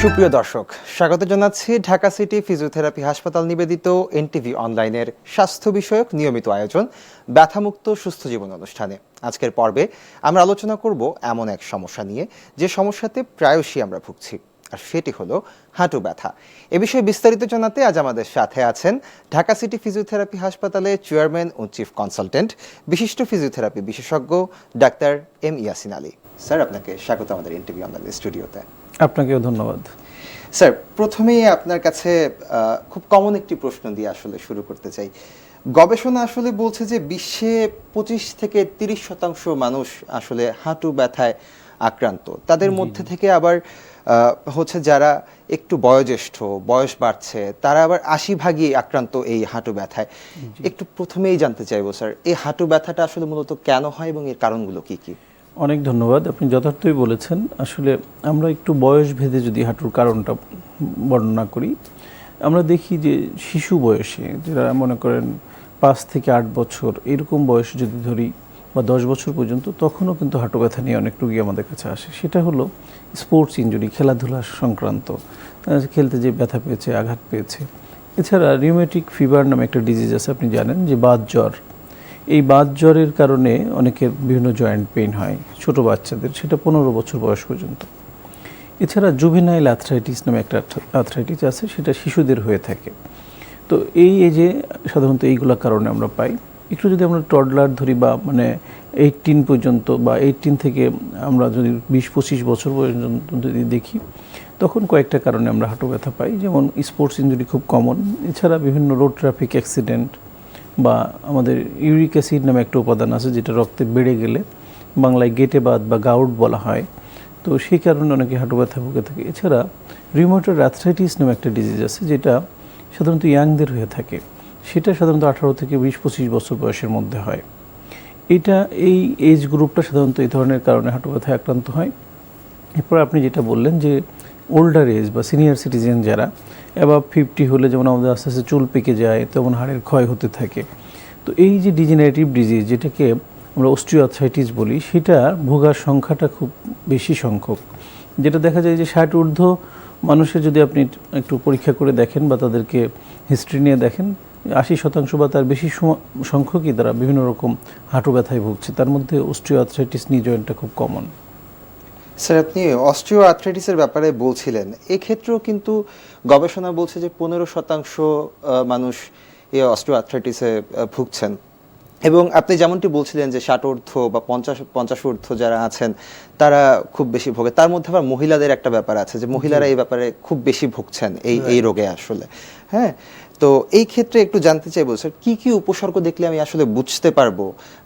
সুপ্রিয় দর্শক, স্বাগত জানাচ্ছি ঢাকা সিটি ফিজিওথেরাপি হাসপাতাল নিবেদিত এনটিভি অনলাইনের স্বাস্থ্য বিষয়ক নিয়মিত আয়োজন, ব্যথামুক্ত সুস্থ জীবন অনুষ্ঠানে। আজকের পর্বে আমরা আলোচনা করব এমন এক সমস্যা নিয়ে, যে সমস্যাতে প্রায়শই আমরা ভুগছি। আর সেটি হলো হাঁটু ব্যথা। এ বিষয়ে বিস্তারিত জানাতে আজ আমাদের সাথে আছেন ঢাকা সিটি ফিজিওথেরাপি হাসপাতালে চেয়ারম্যান ও চিফ কনসালটেন্ট বিশিষ্ট ফিজিওথেরাপি বিশেষজ্ঞ doctor M Yasin Ali. Sir আপনাকে স্বাগত আমাদের এনটিভি অনলাইন স্টুডিওতে আপনাকেও ধন্যবাদ। স্যার প্রথমেই আপনার কাছে খুব কমন একটি প্রশ্ন দিয়ে আসলে শুরু করতে চাই। গবেষণা আসলে বলছে যে বিশ্বে পঁচিশ থেকে তিরিশ শতাংশ মানুষ আসলে হাঁটু ব্যথায় আক্রান্ত। তাদের মধ্যে থেকে আবার হচ্ছে যারা একটু বয়োজ্যেষ্ঠ বয়স বাড়ছে তারা আবার আশি ভাগই আক্রান্ত এই হাঁটু ব্যথায়। একটু প্রথমেই জানতে চাইব স্যার এই হাঁটু ব্যথাটা আসলে মূলত কেন হয় এবং এর কারণগুলো কি কি? অনেক ধন্যবাদ আপনি যথার্থই বলেছেন। আসলে আমরা একটু বয়স ভেদে যদি হাঁটুর কারণটা বর্ণনা করি আমরা দেখি যে শিশু বয়সে যারা মনে করেন পাঁচ থেকে আট বছর এরকম বয়স যদি ধরি বা দশ বছর পর্যন্ত তখনও কিন্তু হাঁটু ব্যথা নিয়ে অনেক রুগী আমাদের কাছে আসে। সেটা হলো স্পোর্টস ইঞ্জুরি খেলাধুলা সংক্রান্ত খেলতে যে ব্যথা পেয়েছে, আঘাত পেয়েছে। এছাড়া রিউমেটিক ফিভার নামে একটা ডিজিজ আছে, আপনি জানেন যে বাত জ্বর। এই বাত জ্বরের কারণে অনেকের বিভিন্ন জয়েন্ট পেইন হয়, ছোট বাচ্চাদের, সেটা পনেরো বছর বয়স পর্যন্ত। এছাড়া জুভেনাইল অ্যাথরাইটিস নামে একটা অ্যাথরাইটিস আছে, সেটা শিশুদের হয়ে থাকে। তো এই এজে সাধারণত এইগুলা কারণে আমরা পাই। একটু যদি আমরা টডলার ধরি বা মানে এইটিন পর্যন্ত বা এইটিন থেকে আমরা যদি বিশ, পঁচিশ বছর পর্যন্ত যদি দেখি, তখন কয়েকটা কারণে আমরা হাঁটু ব্যথা পাই। যেমন স্পোর্টস ইঞ্জুরি খুব কমন এছাড়া বিভিন্ন রোড ট্রাফিক অ্যাক্সিডেন্ট বা আমাদের ইউরিক অ্যাসিড নামে একটা উপাদান আছে যেটা রক্তে বেড়ে গেলে বাংলায় গেটে বাদ বা গাউট বলা হয়। তো সেই কারণে অনেকে হাঁটু ব্যথা ভুগে থাকে। এছাড়া রিমোটের অ্যাথরাইটিস নামে একটা ডিজিজ আছে যেটা সাধারণত ইয়াংদের হয়ে থাকে। সেটা সাধারণত আঠারো থেকে বিশ, পঁচিশ বছর বয়সের মধ্যে হয়। এটা এই এজ গ্রুপটা সাধারণত এই ধরনের কারণে হাঁটু ব্যথায় আক্রান্ত হয়। এরপর আপনি যেটা বললেন যে ওল্ডার এজ বা সিনিয়র সিটিজেন যারা এবার ফিফটি হলে যেমন আমাদের আস্তে আস্তে চুল পেকে যায়, তেমন হাড়ের ক্ষয় হতে থাকে। তো এই যে ডিজেনারেটিভ ডিজিজ যেটাকে আমরা অস্ট্রিওআথরাইটিস বলি, সেটা ভোগার সংখ্যাটা খুব বেশি সংখ্যক। যেটা দেখা যায় যে ষাট ঊর্ধ্ব মানুষের যদি আপনি একটু পরীক্ষা করে দেখেন বা তাদেরকে হিস্ট্রি নিয়ে দেখেন আশি শতাংশ বা তার বেশি সংখ্যকই তারা বিভিন্ন রকম হাঁটু ব্যথায় ভুগছে। তার মধ্যে অস্ট্রিওআথরাইটিস নি জয়েন্টটা খুব কমন স্যার আপনি অস্ট্রিও আর্থ্রাইটিসের ব্যাপারে বলছিলেন। এক্ষেত্রেও কিন্তু গবেষণা বলছে যে পনেরো শতাংশ মানুষ এই অস্ট্রিও আর্থ্রাইটিসে ভুগছেন। এবং আপনি যেমনটি বলছিলেন যে ষাট ঊর্ধ্ব বা পঞ্চাশ পঞ্চাশ ঊর্ধ্ব যারা আছেন তারা খুব বেশি ভোগে। তার মধ্যে আবার মহিলাদের একটা ব্যাপার আছে যে মহিলারা এই ব্যাপারে খুব বেশি ভুগছেন এই এই রোগে আসলে। হ্যাঁ? তো এই ক্ষেত্রে একটু জানতে চাইব, স্যার, কি কি উপসর্গ দেখলে আমি আসলে বুঝতে পারব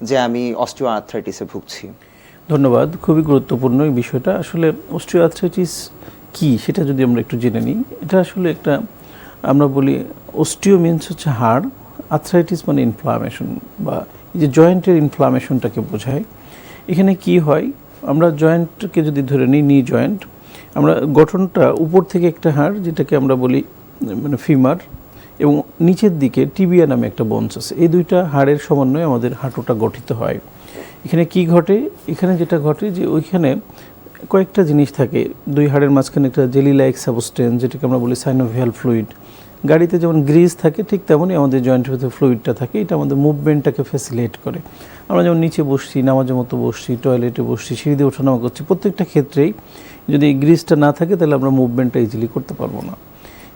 যে আমি অস্ট্রিও আর্থ্রাইটিসে ভুগছি? ধন্যবাদ, খুবই গুরুত্বপূর্ণ এই বিষয়টা। আসলে অস্টিওআর্থ্রাইটিস কি সেটা যদি আমরা একটু জেনে নিই, এটা আসলে একটা, আমরা বলি অস্টিও মিনস হচ্ছে হাড় আর্থ্রাইটিস মানে ইনফ্লামেশন বা এই যে জয়েন্টের ইনফ্লামেশনটাকে বোঝায়। এখানে কি হয়, আমরা জয়েন্টকে যদি ধরে নিই নি জয়েন্ট আমরা গঠনটা উপর থেকে একটা হাড়, যেটাকে আমরা বলি মানে ফিমার এবং নিচের দিকে টিবিয়া নামে একটা বন্স আছে। এই দুইটা হাড়ের সমন্বয়ে আমাদের হাঁটুটা গঠিত হয়। এখানে কি ঘটে? এখানে যেটা ঘটে যে ওইখানে কয়েকটা জিনিস থাকে। দুই হাড়ের মাঝখানে একটা জেলি লাইক সাবস্টেন্স, যেটাকে আমরা বলি সাইনোভিয়াল ফ্লুইড। গাড়িতে যেমন গ্রিজ থাকে, ঠিক তেমনই আমাদের জয়েন্টের ভিতরে ফ্লুইডটা থাকে। এটা আমাদের মুভমেন্টটাকে ফ্যাসিলিটেট করে। আমরা যেমন নিচে বসছি, নামাজের মতো বসছি, টয়লেটে বসছি, সিঁড়ি দিয়ে ওঠানামা করছি, প্রত্যেকটা ক্ষেত্রেই যদি এই গ্রিজটা না থাকে, তাহলে আমরা মুভমেন্টটা ইজিলি করতে পারব না।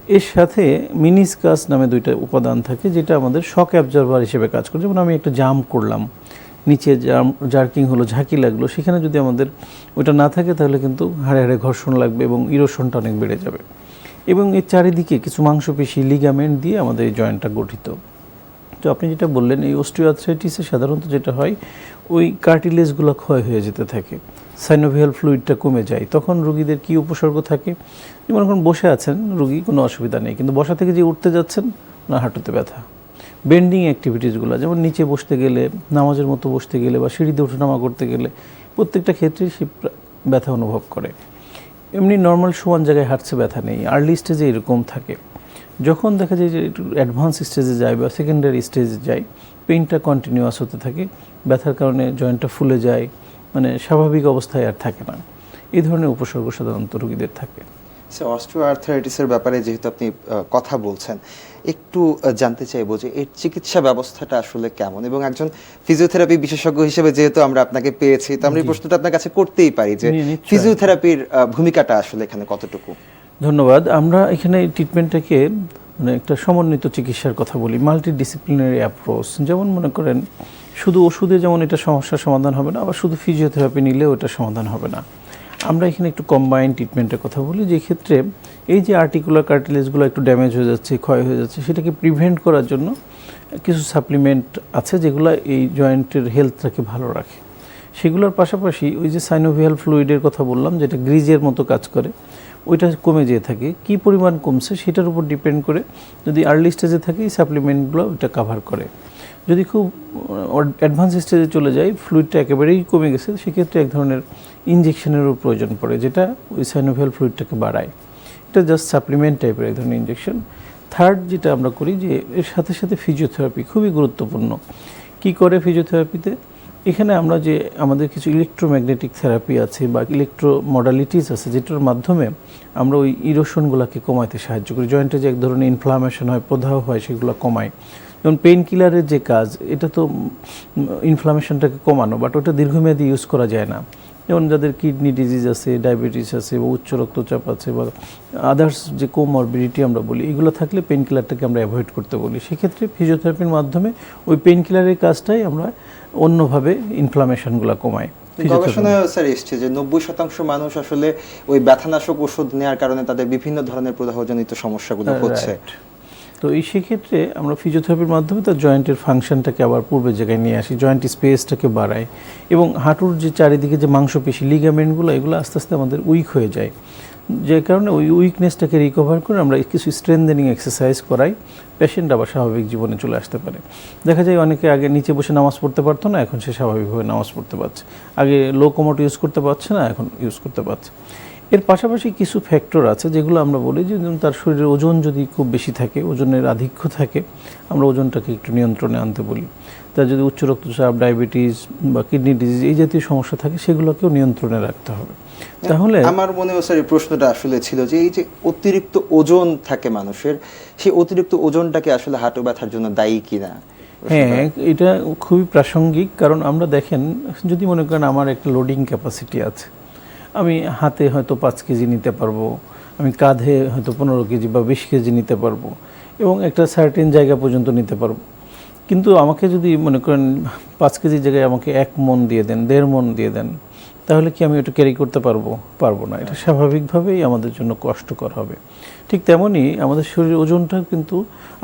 এর সাথে মিনিসকাস নামে দুইটা উপাদান থাকে, যেটা আমাদের শক অ্যাবজার্ভার হিসেবে কাজ করে। যেমন আমি একটা জাম্প করলাম, নিচে জাম, জার্কিং হলো, ঝাঁকি লাগল, সেখানে যদি আমাদের ওটা না থাকে, তাহলে কিন্তু হাড়ে হাড়ে ঘর্ষণ লাগবে এবং ইরোশনটা অনেক বেড়ে যাবে। এবং এর চারিদিকে কিছু মাংসপেশি লিগামেন্ট দিয়ে আমাদের এই জয়েন্টটা গঠিত। তো আপনি যেটা বললেন, এই অস্টিওআর্থ্রাইটিসে সাধারণত যেটা হয়, ওই কার্টিলেজগুলো ক্ষয় হয়ে যেতে থাকে। সাইনোভিয়াল ফ্লুইডটা কমে যায়, তখন রুগীদের কি উপসর্গ থাকে? যেমন এখন বসে আছেন, রুগী কোনো অসুবিধা নেই, কিন্তু বসা থেকে যে উঠতে যাচ্ছেন, না, হাঁটুতে ব্যথা। বেন্ডিং অ্যাক্টিভিটিসগুলো যেমন নিচে বসতে গেলে, নামাজের মতো বসতে গেলে বা সিঁড়িতে ওঠানামা করতে গেলে, প্রত্যেকটা ক্ষেত্রেই সে ব্যথা অনুভব করে। এমনি নর্মাল সমান জায়গায় হাঁটছে, ব্যথা নেই আর্লি স্টেজে এরকম থাকে। যখন দেখা যায় যে একটু অ্যাডভান্স স্টেজে যায় বা সেকেন্ডারি স্টেজে যায় পেইনটা কন্টিনিউয়াস হতে থাকে, ব্যথার কারণে জয়েন্টটা ফুলে যায় স্বাভাবিক অবস্থায় আর থাকে না। এই ধরনের উপসর্গ সাধারণত রোগীদের থাকে। স্যার আর্থারাইটিসের ব্যাপারে যেহেতু আপনি কথা বলছেন একটু জানতে চাইব যে এর চিকিৎসা ব্যবস্থাটা আসলে কেমন? এবং একজন ফিজিওথেরাপি বিশেষজ্ঞ হিসেবে যেহেতু আমরা আপনাকে পেয়েছি তো আমরা এই প্রশ্নটা আপনার কাছে করতেই পারি যে ফিজিওথেরাপির ভূমিকাটা আসলে এখানে কতটুকু? ধন্যবাদ। আমরা এখানে ট্রিটমেন্টটাকে মানে একটা সমন্বিত চিকিৎসার কথা বলি মাল্টি ডিসিপ্লিনারি অ্যাপ্রোচ। যেমন মনে করেন শুধু ওষুধে যেমন এটা সমস্যার সমাধান হবে না, আবার শুধু ফিজিওথেরাপি নিলেও এটা সমাধান হবে না। আমরা এখানে একটু কম্বাইন ট্রিটমেন্টের কথা বলি, যে ক্ষেত্রে এই যে আর্টিকুলার কার্টিলেজগুলো একটু ড্যামেজ হয়ে যাচ্ছে, ক্ষয় হয়ে যাচ্ছে, সেটাকে প্রিভেন্ট করার জন্য কিছু সাপ্লিমেন্ট আছে যেগুলো এই জয়েন্টের হেলথটাকে ভালো রাখে। সেগুলোর পাশাপাশি ওই যে সাইনোভিয়াল ফ্লুইডের কথা বললাম, যেটা গ্রিজের মতো কাজ করে, ওইটা কমে যেয়ে থাকে। কি পরিমাণ কমছে সেটার উপর ডিপেন্ড করে যদি আর্লি স্টেজে থাকে, এই সাপ্লিমেন্টগুলো ওইটা কাভার করে। যদি খুব অ্যাডভান্স স্টেজে চলে যায় ফ্লুইডটা একেবারেই কমে গেছে, সেক্ষেত্রে এক ধরনের ইঞ্জেকশনেরও প্রয়োজন পড়ে, যেটা ওই সাইনোভিয়াল ফ্লুইডটাকে বাড়ায়। এটা জাস্ট সাপ্লিমেন্ট টাইপের এক ধরনের ইঞ্জেকশন থার্ড যেটা আমরা করি যে, এর সাথে সাথে ফিজিওথেরাপি খুবই গুরুত্বপূর্ণ। কি করে ফিজিওথেরাপিতে এখানে আমরা যে আমাদের কিছু ইলেকট্রোম্যাগনেটিক থেরাপি আছে বা ইলেকট্রো মডালিটিস আছে, যেটার মাধ্যমে আমরা ওই ইরোশনগুলোকে কমাতে সাহায্য করি। জয়েন্টে যে এক ধরনের ইনফ্লামেশন হয়, প্রদাহ হয়, সেগুলো কমায়। যেমন পেইন কিলারের যে কাজ, এটা তো ইনফ্লামেশনটাকে কমানো বাট ওটা দীর্ঘমেয়াদী ইউজ করা যায় না। যেমন যাদের কিডনি ডিজিজ আছে ডায়াবেটিস আছে, বা উচ্চ রক্তচাপ আছে, বা আদার্স যে কোমরবিডিটি আমরা বলি, এগুলো থাকলে পেন কিলারটাকে আমরা অ্যাভয়েড করতে বলি। সেক্ষেত্রে ফিজিওথেরাপির মাধ্যমে ওই পেন কিলারের কাজটাই আমরা অন্যভাবে ইনফ্লামেশনগুলো কমাই গবেষণায় স্যার এসছে যে নব্বই শতাংশ মানুষ আসলে ওই ব্যথানাশক ওষুধ নেওয়ার কারণে তাদের বিভিন্ন ধরনের প্রদাহজনিত সমস্যাগুলো হচ্ছে। তো এই সেক্ষেত্রে আমরা ফিজিওথেরাপির মাধ্যমে তার জয়েন্টের ফাংশনটাকে আবার পূর্বের জায়গায় নিয়ে আসি জয়েন্ট স্পেসটাকে বাড়াই এবং হাঁটুর যে চারিদিকে যে মাংসপেশি লিগামেন্টগুলো এগুলো আস্তে আস্তে আমাদের উইক হয়ে যায়। যে কারণে ওই উইকনেসটাকে রিকভার করে আমরা কিছু স্ট্রেংদেনিং এক্সারসাইজ করাই। পেশেন্ট আবার স্বাভাবিক জীবনে চলে আসতে পারে। দেখা যায় অনেকে আগে নিচে বসে নামাজ পড়তে পারতো না, এখন সে স্বাভাবিকভাবে নামাজ পড়তে পারছে। আগে লো কোমোট ইউজ করতে পারছে না, এখন ইউজ করতে পারছে। এর পাশাপাশি কিছু ফ্যাক্টর আছে যেগুলো আমরা বলি যে তার শরীরের ওজন যদি খুব বেশি থাকে ওজনের আধিক্য থাকে আমরা ওজনটাকে একটু নিয়ন্ত্রণে আনতে বলি। তার যদি উচ্চ রক্তচাপ ডায়াবেটিস বা কিডনি ডিজিজ এই জাতীয় সমস্যা থাকে সেগুলোকেও নিয়ন্ত্রণে রাখতে হবে। তাহলে আমার মনে হয় স্যার এই প্রশ্নটা আসলে ছিল যে এই যে অতিরিক্ত ওজন থাকে মানুষের সেই অতিরিক্ত ওজনটাকে আসলে হাঁটু ব্যথার জন্য দায়ী কিনা? হ্যাঁ এটা খুবই প্রাসঙ্গিক কারণ আমরা দেখেন যদি মনে করেন আমার একটা লোডিং ক্যাপাসিটি আছে আমি হাতে হয়তো পাঁচ কেজি নিতে পারব, আমি কাঁধে হয়তো পনেরো কেজি বা বিশ কেজি নিতে পারব এবং একটা সার্টিন জায়গা পর্যন্ত নিতে পারব। কিন্তু আমাকে যদি মনে করেন পাঁচ কেজির জায়গায় আমাকে এক মন দিয়ে দেন, দেড় মন দিয়ে দেন তাহলে কি আমি ওটা ক্যারি করতে পারব? পারব না। এটা স্বাভাবিকভাবেই আমাদের জন্য কষ্টকর হবে। ঠিক তেমনই আমাদের শরীরের ওজনটা কিন্তু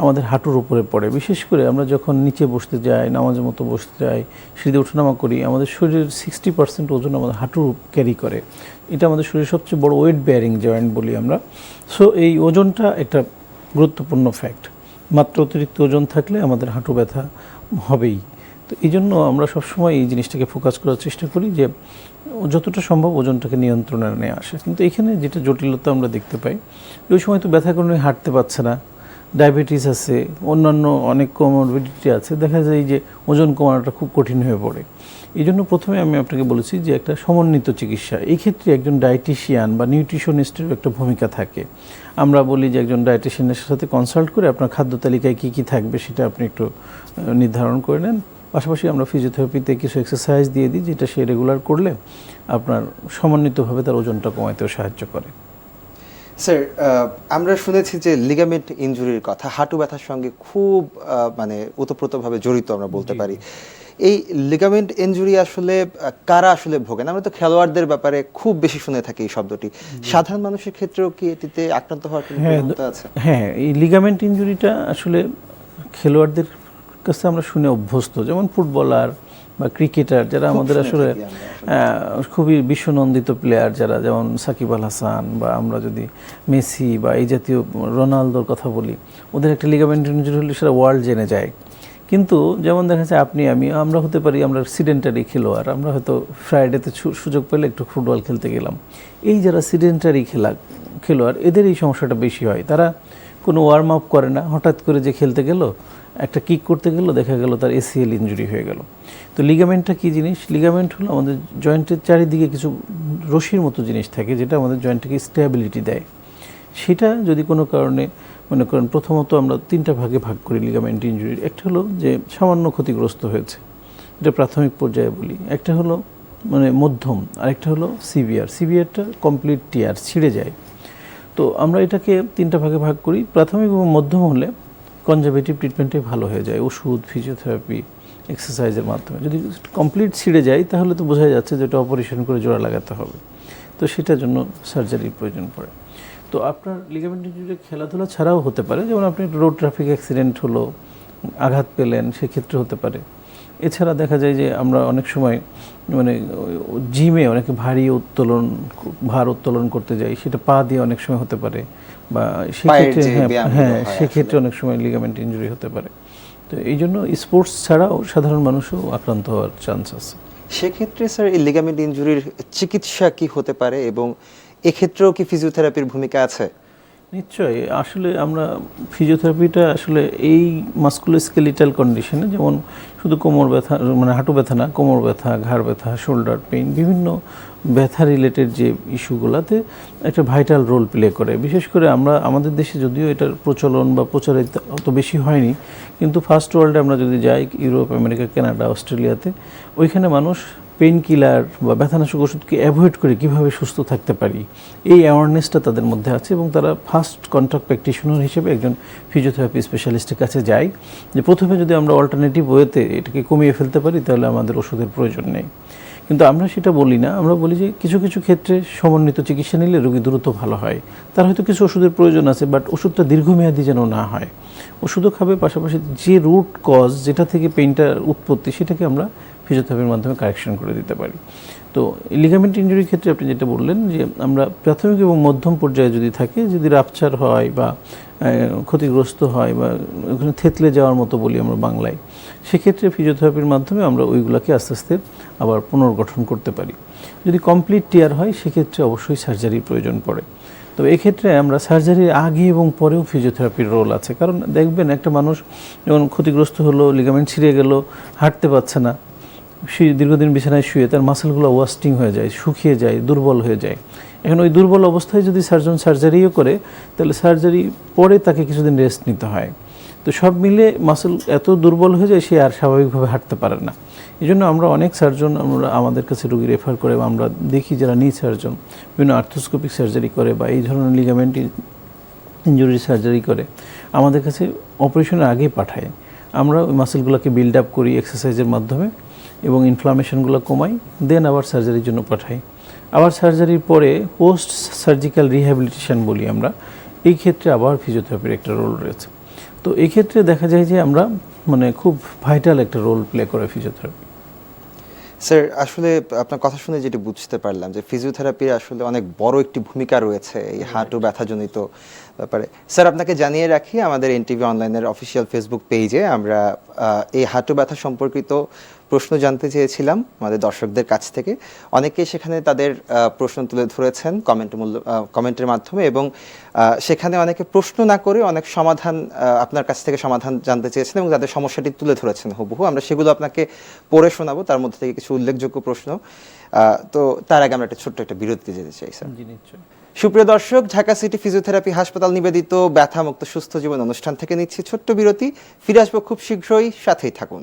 আমাদের হাঁটুর উপরে পড়ে। বিশেষ করে আমরা যখন নিচে বসতে যাই, নামাজের মতো বসতে যাই সিঁড়ি ওঠানামা করি, আমাদের শরীরের সিক্সটি পার্সেন্ট ওজন আমাদের হাঁটুর ক্যারি করে। এটা আমাদের শরীরের সবচেয়ে বড় ওয়েট বেয়ারিং জয়েন্ট বলি আমরা। সো এই ওজনটা একটা গুরুত্বপূর্ণ ফ্যাক্ট মাত্র অতিরিক্ত ওজন থাকলে আমাদের হাঁটু ব্যথা হবেই। তো এই জন্য আমরা সবসময় এই জিনিসটাকে ফোকাস করার চেষ্টা করি যে যতটা সম্ভব ওজনটাকে নিয়ন্ত্রণে নিয়ে আসে। কিন্তু এখানে যেটা জটিলতা আমরা দেখতে পাই, ওই সময় তো ব্যথা কারণে হাঁটতে পারছে না, ডায়াবেটিস আছে, অন্যান্য অনেক কোমরবিডিটি আছে, দেখা যায় যে ওজন কমানোটা খুব কঠিন হয়ে পড়ে। এই জন্য প্রথমে আমি আপনাকে বলেছি যে একটা সমন্বিত চিকিৎসা, এই ক্ষেত্রে একজন ডায়েটিশিয়ান বা নিউট্রিশনিস্টেরও একটা ভূমিকা থাকে। আমরা বলি যে একজন ডায়েটিশিয়ানের সাথে কনসাল্ট করে আপনার খাদ্য তালিকায় কী কী থাকবে সেটা আপনি একটু নির্ধারণ করে নেন। পাশাপাশি আমরা ফিজিওথেরাপিতে কিছু এক্সারসাইজ দিয়ে দিই যেটা সে রেগুলার করলে আপনার সমন্বিতভাবে তার ওজনটা কমাতেও সাহায্য করে। স্যার আমরা শুনেছি যে লিগামেন্ট ইনজুরির কথা হাঁটু ব্যথার সঙ্গে খুব মানে ওতপ্রোতভাবে জড়িত আমরা বলতে পারি। এই লিগামেন্ট ইনজুরি আসলে কারা আসলে ভোগেন? আমরা তো খেলোয়াড়দের ব্যাপারে খুব বেশি শুনে থাকি এই শব্দটি। সাধারণ মানুষের ক্ষেত্রেও কি এটিতে আক্রান্ত হওয়ার কোনো হ্যাঁ, আছে? হ্যাঁ এই লিগামেন্ট ইনজুরিটা আসলে খেলোয়াড়দের কাছে আমরা শুনে অভ্যস্ত। যেমন ফুটবলার বা ক্রিকেটার যারা আমাদের আসলে খুবই বিশ্বনন্দিত প্লেয়ার যারা যেমন সাকিব আল হাসান বা আমরা যদি মেসি বা এই জাতীয় রোনালদোর কথা বলি ওদের একটা লিগামেন্ট ইনজুরি হলে সেটা ওয়ার্ল্ড জেনে যায়। কিন্তু যেমন দেখা যাচ্ছে আপনি আমি আমরা হতে পারি আমরা সিডেন্টারি খেলোয়াড় আমরা হয়তো ফ্রাইডেতে সুযোগ পেলে একটু ফুটবল খেলতে গেলাম। এই যারা সিডেন্টারি খেলা খেলোয়াড় এদের এই সমস্যাটা বেশি হয়। তারা কোনো ওয়ার্ম আপ করে না হঠাৎ করে যে খেলতে গেল একটা কিক করতে গেল, দেখা গেল তার এসিএল ইঞ্জুরি হয়ে গেল। তো লিগামেন্টটা কী জিনিস? লিগামেন্ট হলো আমাদের জয়েন্টের চারিদিকে কিছু রশির মতো জিনিস থাকে, যেটা আমাদের জয়েন্টকে স্টেবিলিটি দেয়। সেটা যদি কোনো কারণে, মনে করেন প্রথমত আমরা তিনটা ভাগে ভাগ করি লিগামেন্ট ইনজুরির একটা হলো যে সামান্য ক্ষতিগ্রস্ত হয়েছে, এটা প্রাথমিক পর্যায়ে বলি। একটা হলো মানে মধ্যম, আরেকটা হলো সিভিয়ার সিভিয়ারটা কমপ্লিট টিয়ার ছিঁড়ে যায়। তো আমরা এটাকে তিনটা ভাগে ভাগ করি। প্রাথমিক এবং মধ্যম হলে কনজারভেটিভ ট্রিটমেন্টে ভালো হয়ে যায়, ওষুধ ফিজিওথেরাপি এক্সারসাইজের মাধ্যমে। যদি কমপ্লিট ছিঁড়ে যায়, তাহলে তো বোঝা যাচ্ছে যে এটা অপারেশন করে জোড়া লাগাতে হবে। তো সেটার জন্য সার্জারির প্রয়োজন পড়ে। তো আপনার লিগামেন্ট ইনজুরি খেলাধুলা ছাড়াও হতে পারে, যেমন আপনি রোড ট্রাফিক অ্যাক্সিডেন্ট হলো, আঘাত পেলেন, সেক্ষেত্রে হতে পারে। এছাড়া দেখা যায় যে আমরা অনেক সময় মানে জিমে অনেকে ভারী উত্তোলন, ভার উত্তোলন করতে যাই, সেটা পা দিয়ে অনেক সময় হতে পারে। বা সেক্ষেত্রে হ্যাঁ হ্যাঁ সেক্ষেত্রে অনেক সময় লিগামেন্ট ইঞ্জুরি হতে পারে। তো এই জন্য স্পোর্টস ছাড়াও সাধারণ মানুষও আক্রান্ত হওয়ার চান্স আছে। সেক্ষেত্রে স্যার এই লিগামেন্ট ইঞ্জুরির চিকিৎসা কি হতে পারে এবং এক্ষেত্রেও কি ফিজিওথেরাপির ভূমিকা আছে? নিশ্চয়ই। আসলে আমরা ফিজিওথেরাপিটা আসলে এই মাস্কুলোস্কেলিটাল কন্ডিশনে যেমন শুধু কোমর ব্যথা মানে হাঁটু ব্যথা না, কোমর ব্যথা, ঘাড় ব্যথা শোল্ডার পেইন বিভিন্ন ব্যথা রিলেটেড যে ইস্যুগুলোতে একটা ভাইটাল রোল প্লে করে। বিশেষ করে আমরা, আমাদের দেশে যদিও এটার প্রচলন বা প্রচারিত অত বেশি হয়নি, কিন্তু ফার্স্ট ওয়ার্ল্ডে আমরা যদি যাই, ইউরোপ, আমেরিকা, কানাডা, অস্ট্রেলিয়াতে, ওইখানে মানুষ পেইন কিলার বা ব্যথানাশক ওষুধকে অ্যাভয়েড করে কীভাবে সুস্থ থাকতে পারি, এই অ্যাওয়ারনেসটা তাদের মধ্যে আছে এবং তারা ফার্স্ট কন্ট্যাক্ট প্র্যাকটিশনার হিসেবে একজন ফিজিওথেরাপি স্পেশালিস্টের কাছে যায় যে প্রথমে যদি আমরা অল্টারনেটিভ ওয়েতে এটাকে কমিয়ে ফেলতে পারি, তাহলে আমাদের ওষুধের প্রয়োজন নেই। কিন্তু আমরা সেটা বলি না, আমরা বলি যে কিছু কিছু ক্ষেত্রে সমন্বিত চিকিৎসা নিলে রোগী দ্রুত ভালো হয়। তার হয়তো কিছু ওষুধের প্রয়োজন আছে বাট ওষুধটা দীর্ঘমেয়াদী যেন না হয়। ওষুধও খাবে, পাশাপাশি যে রুট কজ যেটা থেকে পেইনটার উৎপত্তি, সেটাকে আমরা ফিজিওথেরাপির মাধ্যমে কারেকশন করে দিতে পারি। তো লিগামেন্ট ইঞ্জুরির ক্ষেত্রে আপনি যেটা বললেন যে আমরা প্রাথমিক এবং মধ্যম পর্যায়ে যদি থাকে, যদি রাপচার হয় বা ক্ষতিগ্রস্ত হয় বা ওখানে থেতলে যাওয়ার মতো বলি আমরা বাংলায়, সেক্ষেত্রে ফিজিওথেরাপির মাধ্যমে আমরা ওইগুলোকে আস্তে আস্তে আবার পুনর্গঠন করতে পারি। যদি কমপ্লিট টিয়ার হয়, সেক্ষেত্রে অবশ্যই সার্জারির প্রয়োজন পড়ে। তবে এক্ষেত্রে আমরা সার্জারির আগে এবং পরেও ফিজিওথেরাপির রোল আছে। কারণ দেখবেন একটা মানুষ যখন ক্ষতিগ্রস্ত হলো লিগামেন্ট ছিঁড়ে গেল, হাঁটতে পারছে না শুয়ে, দীর্ঘদিন বিছানায় শুয়ে তার মাসেলগুলো ওয়াস্টিং হয়ে যায়, শুকিয়ে যায়, দুর্বল হয়ে যায়। এখন ওই দুর্বল অবস্থায় যদি সার্জন সার্জারিও করে, তাহলে সার্জারি পরে তাকে কিছুদিন রেস্ট নিতে হয়। তো সব মিলে মাসেল এত দুর্বল হয়ে যায়, সে আর স্বাভাবিকভাবে হাঁটতে পারে না। এই জন্য আমরা অনেক সার্জন আমরা আমাদের কাছে রুগী রেফার করে বা আমরা দেখি যারা নি সার্জন বিভিন্ন আর্থোস্কোপিক সার্জারি করে বা এই ধরনের লিগামেন্ট ইঞ্জুরি সার্জারি করে, আমাদের কাছে অপারেশনের আগেই পাঠায়। আমরা ওই মাসেলগুলোকে বিল্ড আপ করি এক্সারসাইজের মাধ্যমে। এবং ইনফ্লামেশনগুলো কমাই দেন আবার সার্জারির জন্য পাঠাই। আবার সার্জারির পরে পোস্ট সার্জিক্যাল রিহ্যাবিলিটেশন বলি আমরা এই ক্ষেত্রে আবার ফিজিওথেরাপির একটা রোল রয়েছে। তো এই ক্ষেত্রে দেখা যায় যে আমরা মানে খুব ভাইটাল একটা রোল প্লে করে ফিজিওথেরাপি স্যার আসলে আপনার কথা শুনে যেটা বুঝতে পারলাম যে ফিজিওথেরাপির আসলে অনেক বড় একটি ভূমিকা রয়েছে এই হাঁটু ব্যথাজনিত ব্যাপারে। স্যার আপনাকে জানিয়ে রাখি আমাদের এনটিভি অনলাইনের অফিসিয়াল ফেসবুক পেজে আমরা এই হাঁটু ব্যথা সম্পর্কিত প্রশ্ন জানতে চেয়েছিলাম আমাদের দর্শকদের কাছ থেকে। অনেকেই সেখানে তাদের প্রশ্ন তুলে ধরেছেন কমেন্ট মূল্য কমেন্টের মাধ্যমে এবং সেখানে অনেকে প্রশ্ন না করে অনেক সমাধান আপনার কাছ থেকে সমাধান জানতে চেয়েছেন এবং তাদের সমস্যাটি তুলে ধরেছেন হুবহু। আমরা সেগুলো আপনাকে পড়ে শোনাবো তার মধ্যে থেকে কিছু উল্লেখযোগ্য প্রশ্ন। তো তার আগে আমরা একটা ছোট্ট একটা বিরতিতে যেতে চাই স্যার। জি নিশ্চয়ই। সুপ্রিয় দর্শক ঢাকা সিটি ফিজিওথেরাপি হাসপাতাল নিবেদিত ব্যথামুক্ত সুস্থ জীবন অনুষ্ঠান থেকে নিচ্ছি ছোট্ট বিরতি। ফিরে আসব খুব শীঘ্রই সাথেই থাকুন।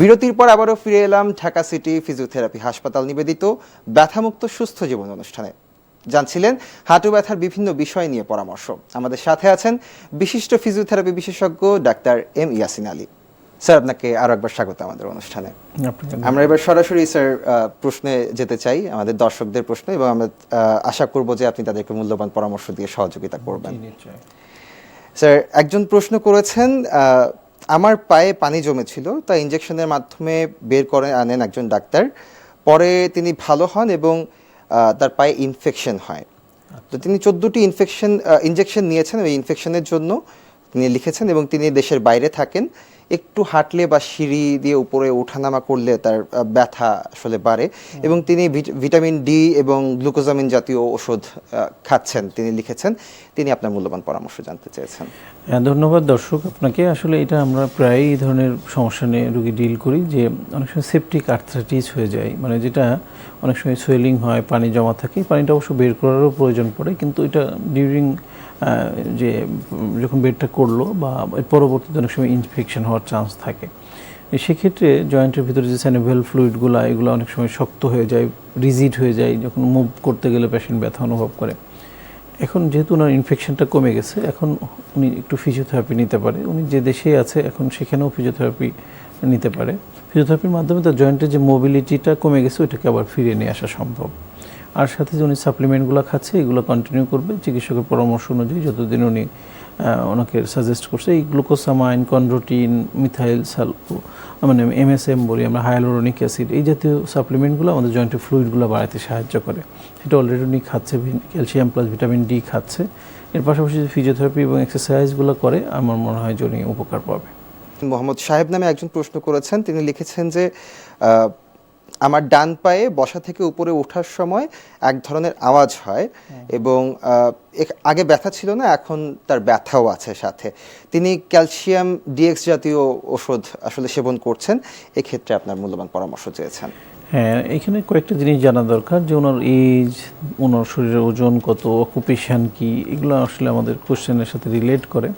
বিরতির পর আবারও ফিরে এলাম ঢাকা সিটি ফিজিওথেরাপি হাসপাতাল নিবেদিত ব্যথামুক্ত সুস্থ জীবন অনুষ্ঠানে। জানছিলেন হাঁটু ব্যথার বিভিন্ন বিষয় নিয়ে পরামর্শ। আমাদের সাথে আছেন বিশিষ্ট ফিজিওথেরাপি বিশেষজ্ঞ doctor M Yasin Ali. Sir আপনাকে আরও একবার স্বাগত আমাদের অনুষ্ঠানে। আমরা এবার সরাসরি স্যার প্রশ্নে যেতে চাই আমাদের দর্শকদের প্রশ্ন এবং আমরা আশা করব যে আপনি তাদেরকে মূল্যবান পরামর্শ দিয়ে সহযোগিতা করবেন। স্যার একজন প্রশ্ন করেছেন আহ, আমার পায়ে পানি জমেছিল তা ইঞ্জেকশনের মাধ্যমে বের করে আনেন একজন ডাক্তার। পরে তিনি ভালো হন এবং তার পায়ে ইনফেকশন হয়। তো তিনি চোদ্দোটি ইনফেকশন ইনজেকশন নিয়েছেন। ওই ইনফেকশনের জন্য তিনি লিখেছেন এবং তিনি দেশের বাইরে থাকেন। একটু হাঁটলে বা সিঁড়ি দিয়ে উপরে ওঠানামা করলে তার ব্যথা আসলে বাড়ে। এবং তিনি ভিট- ভিটামিন ডি এবং গ্লুকোজামিন জাতীয় ওষুধ খাচ্ছেন তিনি লিখেছেন। তিনি আপনার মূল্যবান পরামর্শ জানতে চেয়েছেন। হ্যাঁ, ধন্যবাদ দর্শক আপনাকে। আসলে এটা আমরা প্রায়ই এই ধরনের সমস্যা নিয়ে রুগী ডিল করি যে অনেক সময় সেপটিক আর্থ্রাইটিস হয়ে যায়। মানে যেটা অনেক সময় সোয়েলিং হয় পানি জমা থাকে পানিটা অবশ্য বের করারও প্রয়োজন পড়ে কিন্তু এটা ডিউরিং যে, যখন বেডটা করল বা পরবর্তীতে অনেক সময় ইনফেকশন হওয়ার চান্স থাকে। সেক্ষেত্রে জয়েন্টের ভিতরে যে স্যানিভেল ফ্লুইডগুলো এগুলো অনেক সময় শক্ত হয়ে যায় রিজিড হয়ে যায়, যখন মুভ করতে গেলে পেশেন্ট ব্যথা অনুভব করে। এখন যেহেতু ওনার ইনফেকশনটা কমে গেছে, এখন উনি একটু ফিজিওথেরাপি নিতে পারে। উনি যে দেশে আছে, এখন সেখানেও ফিজিওথেরাপি নিতে পারে। ফিজিওথেরাপির মাধ্যমে তার জয়েন্টের যে মোবিলিটিটা কমে গেছে, ওইটাকে আবার ফিরিয়ে নিয়ে আসা সম্ভব। আর সাথে যে উনি সাপ্লিমেন্টগুলো খাচ্ছে, এগুলো কন্টিনিউ করবে। চিকিৎসকের পরামর্শ অনুযায়ী যতদিন উনি ওনাকে সাজেস্ট করছে, এই গ্লুকোসামাইন কন্ড্রোটিন মিথাইল সালফো মানে এমএসএম বলি আমরা হায়ালোরনিক অ্যাসিড এই জাতীয় সাপ্লিমেন্টগুলো আমাদের জয়েন্টের ফ্লুইডগুলো বাড়াতে সাহায্য করে। সেটা অলরেডি উনি খাচ্ছে ক্যালসিয়াম প্লাস ভিটামিন ডি খাচ্ছে। এর পাশাপাশি ফিজিওথেরাপি এবং এক্সারসাইজগুলো করে, আমার মনে হয় যে উনি উপকার পাবে। মোহাম্মদ সাহেব নামে একজন প্রশ্ন করেছেন। তিনি লিখেছেন যে আমার ডান পায়ে বসা থেকে উপরে ওঠার সময় এক ধরনের আওয়াজ হয় এবং আগে ব্যথা ছিল না এখন তার ব্যথাও আছে সাথে। তিনি ক্যালসিয়াম ডিএক্স জাতীয় ওষুধ আসলে সেবন করছেন এক্ষেত্রে আপনার মূল্যবান পরামর্শ চেয়েছেন। হ্যাঁ এখানে কয়েকটা জিনিস জানা দরকার যে ওনার এজ ওনার শরীরের ওজন কত অকুপেশন কি এগুলো আসলে আমাদের কোশ্চেনের সাথে রিলেট করে।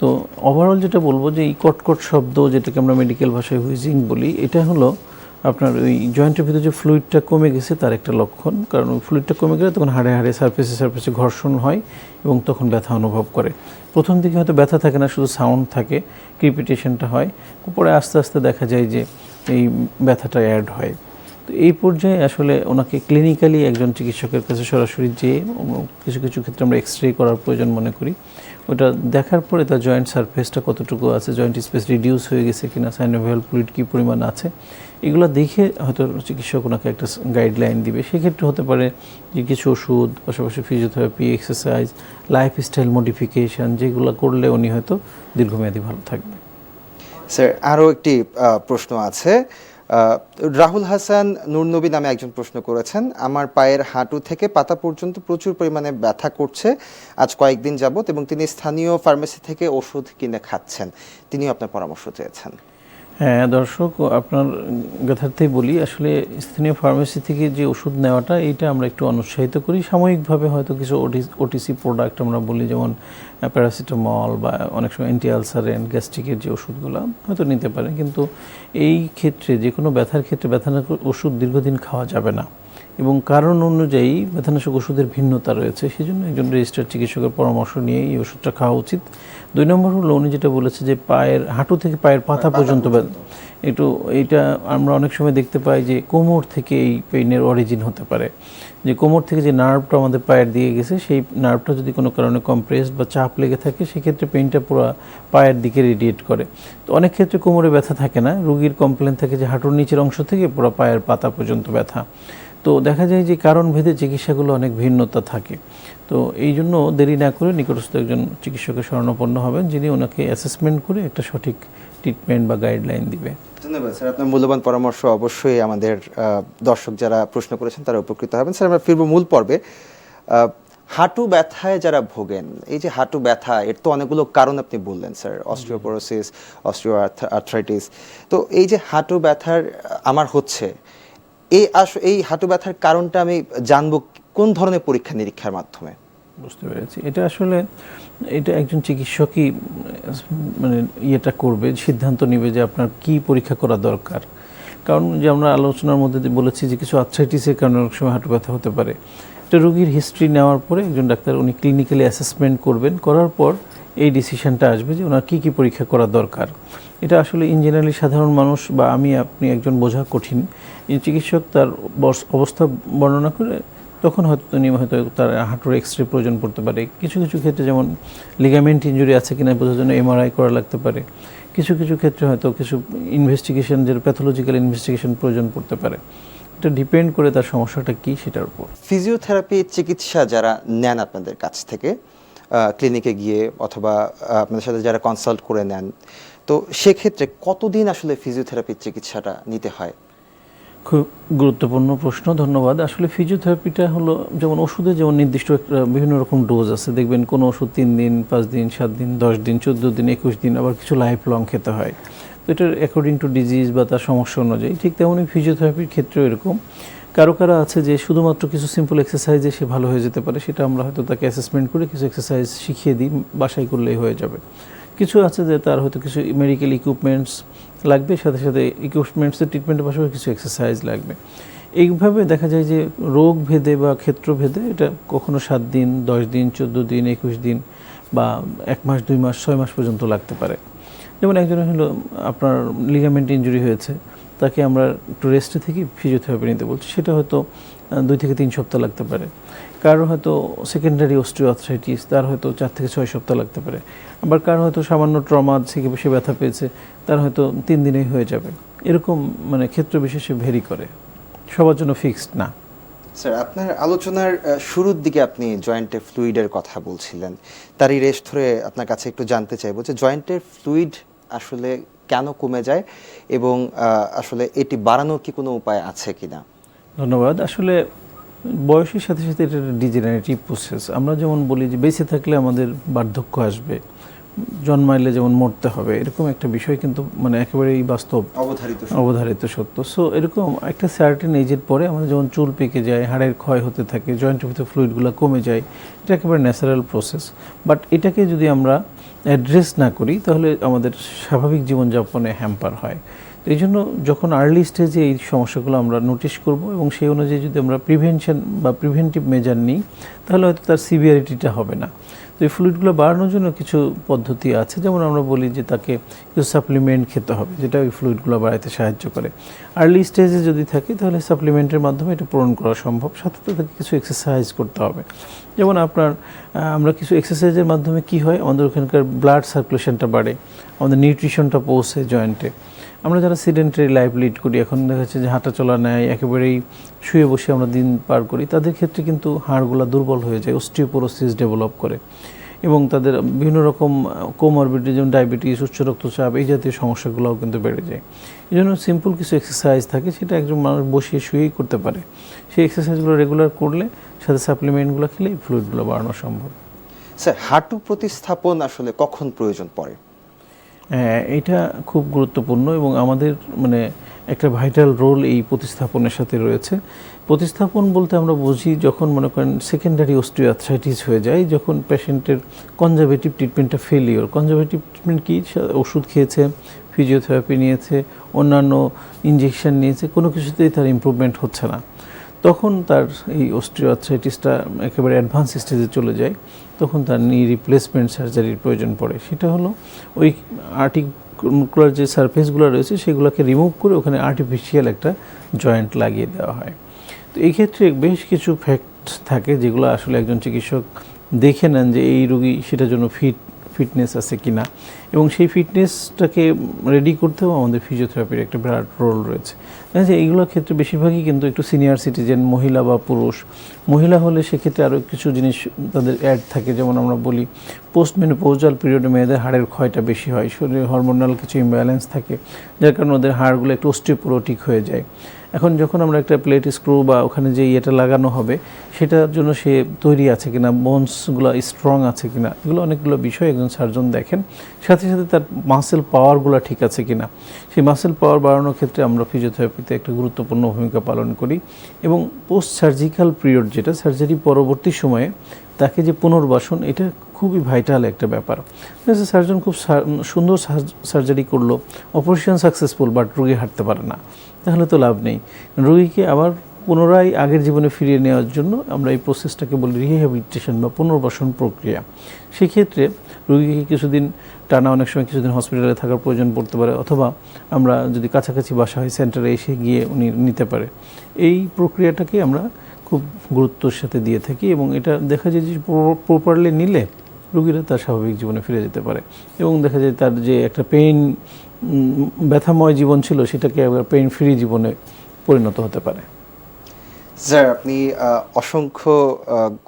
তো ওভারঅল যেটা বলব যে এই কটকট শব্দ যেটাকে আমরা মেডিকেল ভাষায় হুইজিং বলি এটা হলো আপনার ওই জয়েন্টের ভিতরে যে ফ্লুইডটা কমে গেছে, তার একটা লক্ষণ। কারণ ওই ফ্লুইডটা কমে গেলে তখন হাড়ে হাড়ে সারফেসে সার্ফেসে ঘর্ষণ হয় এবং তখন ব্যথা অনুভব করে। প্রথম দিকে হয়তো ব্যথা থাকে না, শুধু সাউন্ড থাকে ক্রিপিটেশনটা হয়। পরে আস্তে আস্তে দেখা যায় যে এই ব্যথাটা অ্যাড হয়। তো এই পর্যায়ে আসলে ওনাকে ক্লিনিক্যালি একজন চিকিৎসকের কাছে সরাসরি যেয়ে কিছু কিছু ক্ষেত্রে আমরা এক্স রে করার প্রয়োজন মনে করি। ওটা দেখার পরে তার জয়েন্ট সারফেসটা কতটুকু আছে জয়েন্ট স্পেস রিডিউস হয়ে গেছে কিনা সাইনোভিয়াল ফ্লুইড কী পরিমাণ আছে এগুলো দেখে হয়তো চিকিৎসক ওনাকে একটা গাইডলাইন দিবে। সেক্ষেত্রে হতে পারে যে কিছু ওষুধ, পাশাপাশি ফিজিওথেরাপি এক্সারসাইজ লাইফস্টাইল মডিফিকেশন যেগুলো করলে উনি হয়তো দীর্ঘমেয়াদী ভালো থাকবে স্যার আরও একটি প্রশ্ন আছে। রাহুল হাসান নূরনবী নামে একজন প্রশ্ন করেছেন, আমার পায়ের হাঁটু থেকে পাতা পর্যন্ত প্রচুর পরিমাণে ব্যথা করছে। আজ কয়েকদিন যাবত এবং তিনি স্থানীয় ফার্মেসি থেকে ওষুধ কিনে খাচ্ছেন। তিনিও আপনার পরামর্শ চেয়েছেন। হ্যাঁ দর্শক, আপনার যথার্থেই বলি, আসলে স্থানীয় ফার্মেসি থেকে যে ওষুধ নেওয়াটা, এইটা আমরা একটু অনুৎসাহিত করি। সাময়িকভাবে হয়তো কিছু ওটিসি প্রোডাক্ট আমরা বলি, যেমন প্যারাসিটামল বা অনেক সময় অ্যান্টি আলসারেন গ্যাস্ট্রিকের যে ওষুধগুলো, হয়তো নিতে পারেন। কিন্তু এই ক্ষেত্রে যে কোনো ব্যথার ক্ষেত্রে ব্যথানা ওষুধ দীর্ঘদিন খাওয়া যাবে না। এবং কারণ অনুযায়ী ব্যথানাশক ওষুধের ভিন্নতা রয়েছে সেই জন্য একজন রেজিস্টার্ড চিকিৎসকের পরামর্শ নিয়ে এই ওষুধটা খাওয়া উচিত। দুই নম্বর হলো উনি যেটা বলেছে যে পায়ের হাঁটু থেকে পায়ের পাতা পর্যন্ত ব্যথা। একটু এইটা আমরা অনেক সময় দেখতে পাই যে কোমর থেকে এই পেইনের অরিজিন হতে পারে। যে কোমর থেকে যে নার্ভটা আমাদের পায়ের দিয়ে গেছে সেই নার্ভটা যদি কোনো কারণে কম্প্রেসড বা চাপ লেগে থাকে সেক্ষেত্রে পেইনটা পুরো পায়ের দিকে রেডিয়েট করে। তো অনেক ক্ষেত্রে কোমরে ব্যথা থাকে না রুগীর কমপ্লেন থাকে যে হাঁটুর নিচের অংশ থেকে পুরো পায়ের পাতা পর্যন্ত ব্যথা। তো দেখা যায় যে কারণ ভেদে চিকিৎসাগুলো অনেক ভিন্নতা থাকে। তো এই জন্য দেরি না করে নিকটস্থ একজন চিকিৎসকের শরণাপন্ন হবেন, যিনি ওনাকে অ্যাসেসমেন্ট করে একটা সঠিক ট্রিটমেন্ট বা গাইডলাইন দিবে। ধন্যবাদ স্যার। আপনার মূল্যবান পরামর্শ অবশ্যই আমাদের দর্শক যারা প্রশ্ন করেছেন তারা উপকৃত হবেন। স্যার, আমরা ফিরবো মূল পর্বে। হাঁটু ব্যথায় যারা ভোগেন, এই যে হাঁটু ব্যথা, এর তো অনেকগুলো কারণ আপনি বললেন স্যার অস্ট্রিওপোরোসিস অস্ট্রিও আর্থ্রাইটিস তো এই যে হাঁটু ব্যথার আমার হচ্ছে এই আস, এই হাঁটু ব্যথার কারণটা আমি জানব কোন ধরনের পরীক্ষা নিরীক্ষার মাধ্যমে? বুঝতে পেরেছি। এটা আসলে, এটা একজন চিকিৎসকই মানে ইয়েটা করবে, সিদ্ধান্ত নেবে যে আপনার কি পরীক্ষা করা দরকার। কারণ যে আমরা আলোচনার মধ্যে বলেছি যে কিছু আর্থ্রাইটিসের কারণে অনেক সময় হাঁটু ব্যথা হতে পারে। এটা রোগীর হিস্ট্রি নেওয়ার পরে একজন ডাক্তার উনি ক্লিনিক্যালি অ্যাসেসমেন্ট করবেন, করার পর এই ডিসিশনটা আসবে যে ওনার কী কী পরীক্ষা করা দরকার। এটা আসলে ইন জেনারেলি সাধারণ মানুষ বা আমি, আপনি একজন বোঝা কঠিন। চিকিৎসক তার অবস্থা বর্ণনা করে তখন হয়তো তিনি হয়তো তার হাঁটুর এক্স রে প্রয়োজন পড়তে পারে। কিছু কিছু ক্ষেত্রে যেমন লিগামেন্ট ইঞ্জুরি আছে কিনা বোঝার জন্য এমআরআই করা লাগতে পারে। কিছু কিছু ক্ষেত্রে হয়তো কিছু ইনভেস্টিগেশন যে প্যাথোলজিক্যাল ইনভেস্টিগেশন প্রয়োজন পড়তে পারে। এটা ডিপেন্ড করে তার সমস্যাটা কী সেটার উপর। ফিজিওথেরাপি চিকিৎসা যারা নেন আপনাদের কাছ থেকে ক্লিনিকে গিয়ে অথবা আপনাদের সাথে যারা কনসাল্ট করে নেন তো সেক্ষেত্রে কতদিন আসলে ফিজিওথেরাপির চিকিৎসাটা নিতে হয়? খুব গুরুত্বপূর্ণ প্রশ্ন ধন্যবাদ। আসলে ফিজিওথেরাপিটা হলো যেমন ওষুধে যেমন নির্দিষ্ট একটা বিভিন্ন রকম ডোজ আছে। দেখবেন কোনো ওষুধ তিন দিন পাঁচ দিন সাত দিন দশ দিন চোদ্দ দিন একুশ দিন আবার কিছু লাইফ লং খেতে হয়। এটার অ্যাকর্ডিং টু ডিজিজ বা তার সমস্যা অনুযায়ী ঠিক তেমনই ফিজিওথেরাপির ক্ষেত্রেও এরকম। কারও কারও আছে যে শুধুমাত্র কিছু সিম্পল এক্সারসাইজে সে ভালো হয়ে যেতে পারে, সেটা আমরা হয়তো তাকে অ্যাসেসমেন্ট করে কিছু এক্সারসাইজ শিখিয়ে দিই, বাসায় করলেই হয়ে যাবে। কিছু আছে যে তার হয়তো কিছু মেডিকেল ইকুইপমেন্টস লাগবে, সাথে সাথে ইকুইপমেন্টসের ট্রিটমেন্টের পাশাপাশি কিছু এক্সারসাইজ লাগবে। এইভাবে দেখা যায় যে রোগ ভেদে বা ক্ষেত্র ভেদে এটা কখনো সাত দিন, দশ দিন, চোদ্দ দিন, একুশ দিন বা এক মাস, দুই মাস, ছয় মাস পর্যন্ত লাগতে পারে। যেমন একজনের হলো আপনার লিগামেন্ট ইঞ্জুরি হয়েছে, তাকে আমরা একটু রেস্টে থেকে ফিজিওথেরাপি নিতে বলছি। সেটা হয়তো দুই থেকে তিন সপ্তাহ লাগতে পারে। কারও হয়তো সেকেন্ডারি অস্ট্রিওআর্থ্রাইটিস তার হয়তো চার থেকে ছয় সপ্তাহ লাগতে পারে। আবার কারও হয়তো সামান্য ট্রমা থেকে সে ব্যথা পেয়েছে, তার হয়তো তিন দিনেই হয়ে যাবে। এরকম মানে ক্ষেত্র বিশেষে ভেরি করে। সবার জন্য ফিক্সড না। স্যার আপনার আলোচনার শুরুর দিকে আপনি জয়েন্টের ফ্লুইডের কথা বলছিলেন। তারই রেশ ধরে আপনার কাছে একটু জানতে চাইব যে জয়েন্টের ফ্লুইড আসলে কেন কমে যায় এবং আসলে এটি বাড়ানোর কি কোনো উপায় আছে কিনা? ধন্যবাদ। আসলে বয়সের সাথে সাথে এটা ডিজেনারেটিভ প্রসেস আমরা যেমন বলি যে বেঁচে থাকলে আমাদের বার্ধক্য আসবে জন্মাইলে যেমন মরতে হবে এরকম একটা বিষয় কিন্তু মানে একেবারেই বাস্তব অবধারিত অবধারিত সত্য। সো এরকম একটা সার্টেন এজের পরে আমাদের যেমন চুল পেকে যায় হাড়ের ক্ষয় হতে থাকে জয়েন্টের ভিতরে ফ্লুইডগুলো কমে যায় এটা একেবারে ন্যাচারাল প্রসেস বাট এটাকে যদি আমরা অ্যাড্রেস না করি, তাহলে আমাদের স্বাভাবিক জীবনযাপনে হ্যাম্পার হয়। তো এই জন্য যখন আর্লি স্টেজে এই সমস্যাগুলো আমরা নোটিশ করব এবং সেই অনুযায়ী যদি আমরা প্রিভেনশন বা প্রিভেন্টিভ মেজার নিই, তাহলে হয়তো তার সিভিয়ারিটিটা হবে না। এই ফ্লুইডগুলো বাড়ানোর জন্য কিছু পদ্ধতি আছে। যেমন আমরা বলি যে তাকে কিছু সাপ্লিমেন্ট খেতে হবে, যেটা ওই ফ্লুইডগুলো বাড়াতে সাহায্য করে। আর্লি স্টেজে যদি থাকে, তাহলে সাপ্লিমেন্টের মাধ্যমে এটা পূরণ করা সম্ভব। সাথে তাকে কিছু এক্সারসাইজ করতে হবে। যেমন আপনার আমরা কিছু এক্সারসাইজের মাধ্যমে কি হয়, আমাদের ওখানকার ব্লাড সার্কুলেশনটা বাড়ে, আমাদের নিউট্রিশনটা পৌঁছে জয়েন্টে আমরা যারা সিডেন্টারি লাইফ লিড করি, এখন দেখা যাচ্ছে যে হাঁটা চলা নেয় একেবারেই শুয়ে বসে আমরা দিন পার করি, তাদের ক্ষেত্রে কিন্তু হাড়গুলো দুর্বল হয়ে যায় অস্টিওপোরোসিস ডেভেলপ করে। এবং তাদের বিভিন্ন রকম কোমরবিটি যেমন ডায়াবেটিস উচ্চ রক্তচাপ, এই জাতীয় সমস্যাগুলোও কিন্তু বেড়ে যায়। এই জন্য সিম্পল কিছু এক্সারসাইজ থাকে, সেটা একজন মানুষ বসিয়ে শুয়েই করতে পারে। সেই এক্সারসাইজগুলো রেগুলার করলে, সাথে সাপ্লিমেন্টগুলো খেলে এই ফ্লুইডগুলো বাড়ানো সম্ভব। স্যার হাঁটু প্রতিস্থাপন আসলে কখন প্রয়োজন পড়ে? এটা খুব গুরুত্বপূর্ণ এবং আমাদের মানে একটা ভাইটাল রোল এই প্রতিস্থাপনের সাথে রয়েছে। প্রতিস্থাপন বলতে আমরা বুঝি যখন মনে করেন সেকেন্ডারি অস্ট্রিওআর্থ্রাইটিস হয়ে যায়, যখন পেশেন্টের কনজারভেটিভ ট্রিটমেন্টটা ফেলিওর কনজারভেটিভ ট্রিটমেন্ট কী? ওষুধ খেয়েছে ফিজিওথেরাপি নিয়েছে, অন্যান্য ইঞ্জেকশন নিয়েছে, কোনো কিছুতেই তার ইমপ্রুভমেন্ট হচ্ছে না। তখন তার এই অস্ট্রিওআর্থ্রাইটিসটা একেবারে অ্যাডভান্স স্টেজে চলে যায়, তখন তার নি রিপ্লেসমেন্ট সার্জারির প্রয়োজন পড়ে। সেটা হলো ওই আর্টিকুলার যে সারফেসগুলো রয়েছে, সেগুলোকে রিমুভ করে ওখানে আর্টিফিশিয়াল একটা জয়েন্ট লাগিয়ে দেওয়া হয়। তো এই ক্ষেত্রে বেশ কিছু ফ্যাক্ট থাকে যেগুলো আসলে একজন চিকিৎসক দেখে নেন যে এই রুগী সেটার জন্য ফিট ফিটনেস আছে কি না এবং সেই ফিটনেসটাকে রেডি করতেও আমাদের ফিজিওথেরাপির একটা বিরাট রোল রয়েছে। দেখা যায় এইগুলোর ক্ষেত্রে বেশিরভাগই কিন্তু একটু সিনিয়র সিটিজেন মহিলা বা পুরুষ। মহিলা হলে সেক্ষেত্রে আরও কিছু জিনিস তাদের অ্যাড থাকে। যেমন আমরা বলি পোস্ট মেনোপোজাল পিরিয়ডে মেয়েদের হাড়ের ক্ষয়টা বেশি হয়। শরীরে হরমোনাল কিছু ইমব্যালেন্স থাকে, যার কারণে ওদের হাড়গুলো একটু অস্টিওপোরোটিক হয়ে যায়। এখন যখন আমরা একটা প্লেট স্ক্রু বা ওখানে যে ইয়েটা লাগানো হবে, সেটার জন্য সে তৈরি আছে কিনা বোনসগুলো স্ট্রং আছে কিনা, এগুলো অনেকগুলো বিষয় একজন সার্জন দেখেন। সাথে সাথে তার মাসেল পাওয়ারগুলো ঠিক আছে কিনা, সেই মাসেল পাওয়ার বাড়ানোর ক্ষেত্রে আমরা ফিজিওথেরাপিতে একটা গুরুত্বপূর্ণ ভূমিকা পালন করি এবং পোস্ট সার্জিক্যাল পিরিয়ড যেটা সার্জারি পরবর্তী সময়ে তাকে যে পুনর্বাসন, এটা খুবই ভাইটাল একটা ব্যাপার। সার্জন খুব সুন্দর সার্জারি করল। অপারেশন সাকসেসফুল বাট রোগী হাঁটতে পারে না। তাহলে তো লাভ নেই। রুগীকে আবার পুনরায় আগের জীবনে ফিরিয়ে নেওয়ার জন্য আমরা এই প্রসেসটাকে বলি রিহ্যাবিলিটেশন বা পুনর্বাসন প্রক্রিয়া। সেক্ষেত্রে রুগীকে কিছুদিন টানা অনেক সময় কিছুদিন হসপিটালে থাকার প্রয়োজন পড়তে পারে, অথবা আমরা যদি কাছাকাছি বাসা হয় সেন্টারে এসে গিয়ে উনি নিতে পারে। এই প্রক্রিয়াটাকে আমরা খুব খুব গুরুত্বর সাথে দিয়ে থাকি এবং এটা দেখা যায় যে প্রপারলি নিলে রুগীরা তার স্বাভাবিক জীবনে ফিরে যেতে পারে। এবং দেখা যায় তার যে একটা পেইন ব্যথাময় জীবন ছিল, সেটাকে একবার পেইন ফ্রি জীবনে পরিণত হতে পারে। স্যার আপনি অসংখ্য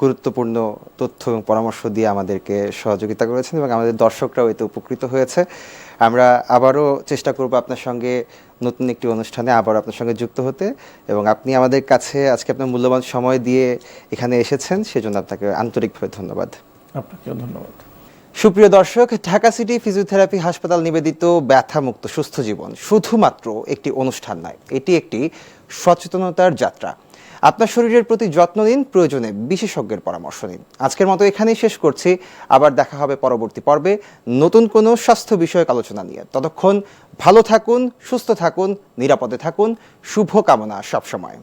গুরুত্বপূর্ণ তথ্য এবং পরামর্শ দিয়ে আমাদেরকে সহযোগিতা করেছেন এবং আমাদের দর্শকরাও এতে উপকৃত হয়েছে। আমরা আবারও চেষ্টা করব আপনার সঙ্গে নতুন একটি অনুষ্ঠানে আবার আপনার সঙ্গে যুক্ত হতে এবং আপনি আমাদের কাছে আজকে আপনার মূল্যবান সময় দিয়ে এখানে এসেছেন, সেজন্য আপনাকে আন্তরিকভাবে ধন্যবাদ। আপনাকেও ধন্যবাদ। সুপ্রিয় দর্শক, ঢাকা সিটি ফিজিওথেরাপি হাসপাতাল নিবেদিত ব্যথামুক্ত সুস্থ জীবন শুধুমাত্র একটি অনুষ্ঠান নয়, এটি একটি সচেতনতার যাত্রা। আপনার শরীরের প্রতি যত্ন নিন, প্রয়োজনে বিশেষজ্ঞের পরামর্শ নিন। আজকের মতো এখানেই শেষ করছি। আবার দেখা হবে পরবর্তী পর্বে নতুন কোনো স্বাস্থ্য বিষয়ক আলোচনা নিয়ে। ততক্ষণ ভালো থাকুন, সুস্থ থাকুন, নিরাপদে থাকুন। শুভ কামনা সবসময়।